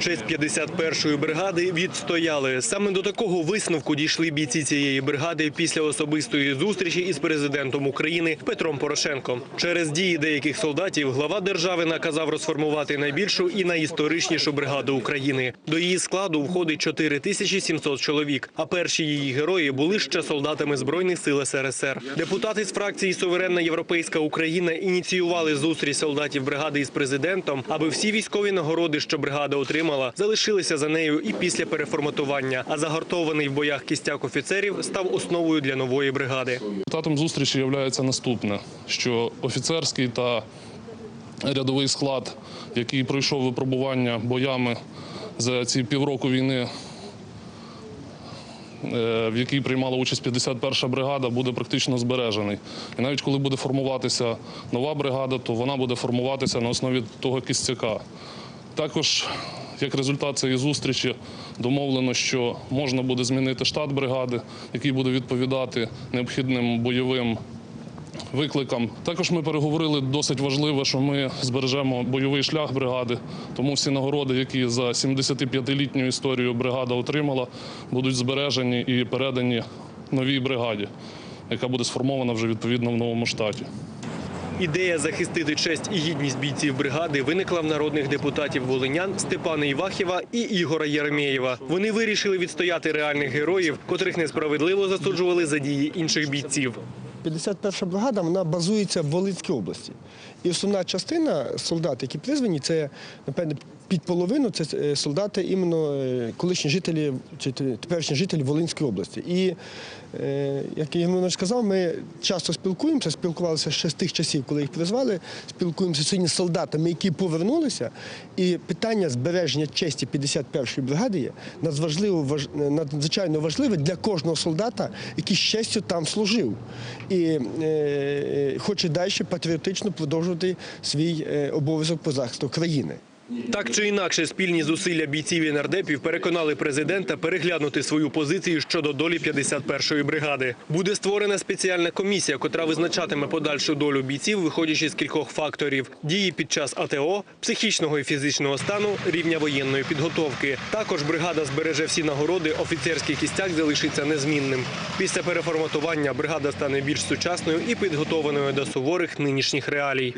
Честь 51-ї бригади відстояли. Саме до такого висновку дійшли бійці цієї бригади після особистої зустрічі із президентом України Петром Порошенком. Через дії деяких солдатів глава держави наказав розформувати найбільшу і найісторичнішу бригаду України. До її складу входить 4700 чоловік. А перші її герої були ще солдатами збройних сил СРСР. Депутати з фракції Суверенна Європейська Україна ініціювали зустріч солдатів бригади із президентом, аби всі військові нагороди, що бригада отримала, залишилися за нею і після переформатування. А загартований в боях кістяк офіцерів став основою для нової бригади. Результатом зустрічі є наступне, що офіцерський та рядовий склад, який пройшов випробування боями за ці півроку війни, е, в якій приймала участь 51-ша бригада, буде практично збережений. І навіть коли буде формуватися нова бригада, то вона буде формуватися на основі того кістяка. Також, як результат цієї зустрічі, домовлено, що можна буде змінити штат бригади, який буде відповідати необхідним бойовим викликам. Також ми переговорили досить важливо, що ми збережемо бойовий шлях бригади. Тому всі нагороди, які за 75-літню історію бригада отримала, будуть збережені і передані новій бригаді, яка буде сформована вже відповідно в новому штаті. Ідея захистити честь і гідність бійців бригади виникла в народних депутатів волинян Степана Івахєва і Ігора Єремєєва. Вони вирішили відстояти реальних героїв, котрих несправедливо засуджували за дії інших бійців. 51 бригада вона базується в Волинській області. І основна частина солдат, які призвані, це, напевне, під половину це е, солдати іменно е, колишні жителі чи теперішні жителі Волинської області. І е, як Євген Іванович сказав, ми часто спілкуємося, спілкувалися ще з тих часів, коли їх призвали. Спілкуємося сьогодні з солдатами, які повернулися. І питання збереження честі 51-ї бригади є надважливо, надзвичайно важливе для кожного солдата, який з честю там служив. І хоче далі патріотично продовжувати свій обов'язок по захисту країни. Так чи інакше, спільні зусилля бійців і нардепів переконали президента переглянути свою позицію щодо долі 51-ї бригади. Буде створена спеціальна комісія, котра визначатиме подальшу долю бійців, виходячи з кількох факторів: дії під час АТО, психічного і фізичного стану, рівня воєнної підготовки. Також бригада збереже всі нагороди, офіцерський кістяк залишиться незмінним. Після переформатування бригада стане більш сучасною і підготованою до суворих нинішніх реалій.